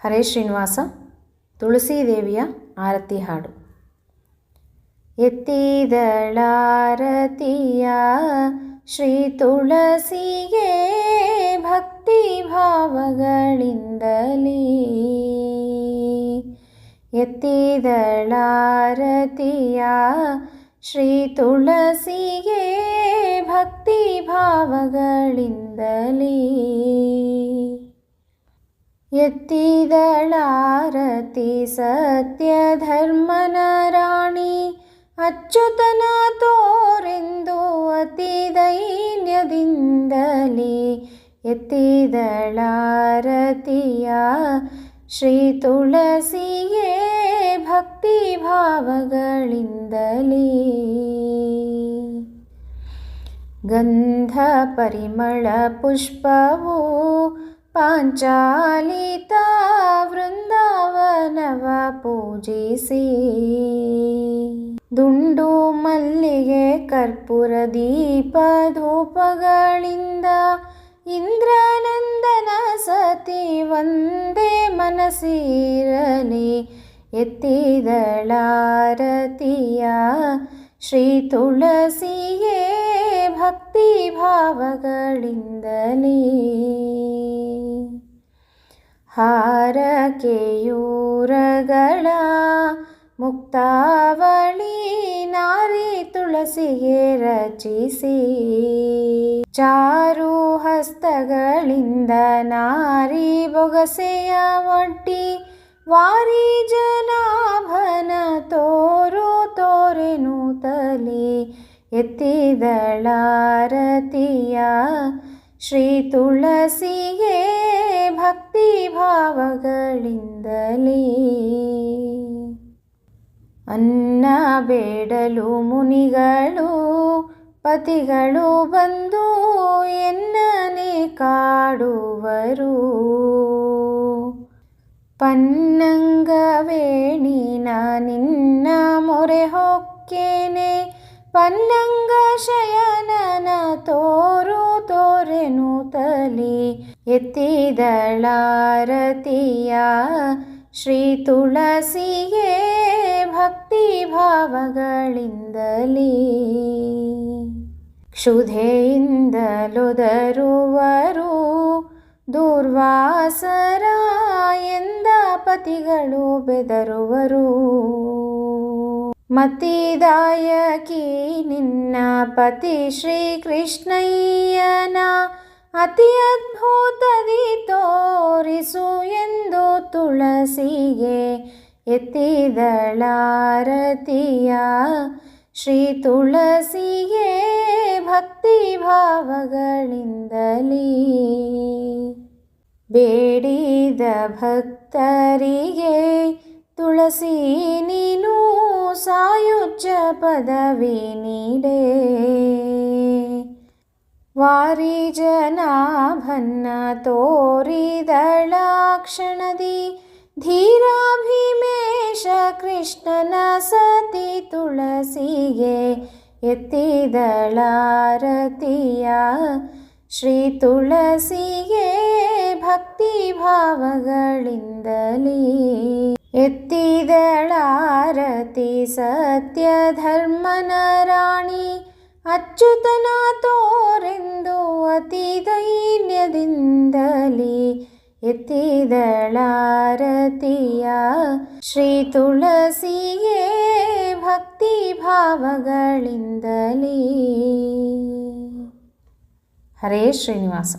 ಹರೇ ಶ್ರೀನಿವಾಸ ತುಳಸಿ ದೇವಿಯ ಆರತಿ ಹಾಡು ಎತ್ತಿದಳಾರತಿಯ ಶ್ರೀ ತುಳಸಿಗೆ ಭಕ್ತಿ ಭಾವಗಳಿಂದಲೇ ಎತ್ತಿದಳಾರತಿಯ ಶ್ರೀ ತುಳಸಿಗೆ ಭಕ್ತಿ ಭಾವಗಳಿಂದಲೇ ಎತ್ತಿದಳಾರತಿ ಸತ್ಯ ಧರ್ಮನ ರಾಣಿ ಅಚ್ಯುತನ ತೋರೆಂದು ಅತಿ ದೈನ್ಯದಿಂದಲೇ ಎತ್ತಿದಳಾರತಿಯ ಶ್ರೀ ತುಳಸಿಗೆ ಭಕ್ತಿ ಭಾವಗಳಿಂದಲೇ ಗಂಧ ಪರಿಮಳ ಪುಷ್ಪವು ಪಾಂಚಾಲಿತ ವೃಂದಾವನವ ಪೂಜಿಸಿ ದುಂಡು ಮಲ್ಲಿಗೆ ಕರ್ಪೂರ ದೀಪ ಧೂಪಗಳಿಂದ ಇಂದ್ರನಂದನ ಸತಿ ಒಂದೇ ಮನಸ್ಸಿರಲಿ ಎತ್ತಿದಳಾರತಿಯ ಶ್ರೀ ತುಳಸಿಗೆ ಭಕ್ತಿ ಭಾವಗಳಿಂದಲೇ ಹಾರಕೆಯೂರಗಳ ಮುಕ್ತಾವಳಿ ನಾರಿ ತುಳಸಿಗೆ ರಚಿಸಿ. ಚಾರು ಹಸ್ತಗಳಿಂದ ನಾರಿ ಬೊಗಸೆಯ ಒಡ್ಡಿ, ವಾರಿ ಜನಾಭನ ತೋರು ತೋರೆನು ತಲಿ ಎತ್ತಿದಳಾರತಿಯ ಶ್ರೀ ತುಳಸಿಗೆ ಭಾವಗಳಿಂದಲೇ ಅನ್ನ, ಬೇಡಲು ಮುನಿಗಳು, ಪತಿಗಳು ಬಂದು ಎನ್ನನೆ ಕಾಡುವರು. ಪನ್ನಂಗವೇಣಿನ ನಿನ್ನ ಮೊರೆ ಹೊಕ್ಕೇನೆ. ಪನ್ನಂಗ ಶಯನನ ತೋರು ತೋರೆನು ತಲಿ. ಎತ್ತಿದಳಾರತಿಯ ಶ್ರೀ ತುಳಸಿಗೆ ಭಕ್ತಿ ಭಾವಗಳಿಂದಲೇ. ಕ್ಷುಧೆಯಿಂದಲೊದರುವರು ದುರ್ವಾಸರ ಎಂದ ಪತಿಗಳು ಬೆದರುವರು. ಮತಿದಾಯಕಿ ನಿನ್ನ ಪತಿ ಶ್ರೀಕೃಷ್ಣಯ್ಯನ ಅತಿ ಅದ್ಭುತದಿ ತೋರಿಸು ಎಂದು ತುಳಸಿಗೆ ಎತ್ತಿದಳಾರತಿಯ. ಶ್ರೀ ತುಳಸಿಗೆ ಭಕ್ತಿ ಭಾವಗಳಿಂದಲೇ ಬೇಡಿದ ಭಕ್ತರಿಗೆ ತುಳಸಿ ನೀನು ಸಾಯುಜ್ಯ ಪದವಿ ನೀಡೆ. ವಾರಿ ಜನಾಭನ್ನ ತೋರಿದಳ ಕ್ಷಣದಿ ಧೀರಾಭಿಮೇಶ ಕೃಷ್ಣನ ಸತಿ ತುಳಸಿಗೆ ಎತ್ತಿದಳಾರತಿಯ ಶ್ರೀ ತುಳಸಿಗೆ ಭಕ್ತಿ ಭಾವಗಳಿಂದಲೇ ಎತ್ತಿದಳಾರತಿ ಸತ್ಯ ಧರ್ಮನ ರಾಣಿ ಅಚ್ಯುತನ ತೋರೆಂದು ಅತಿ ದೈನ್ಯದಿಂದಲೇ ಎತ್ತಿದಳಾರತಿಯ ಶ್ರೀ ತುಳಸಿಗೆ ಭಕ್ತಿ ಭಾವಗಳಿಂದಲೇ ಹರೇ ಶ್ರೀನಿವಾಸ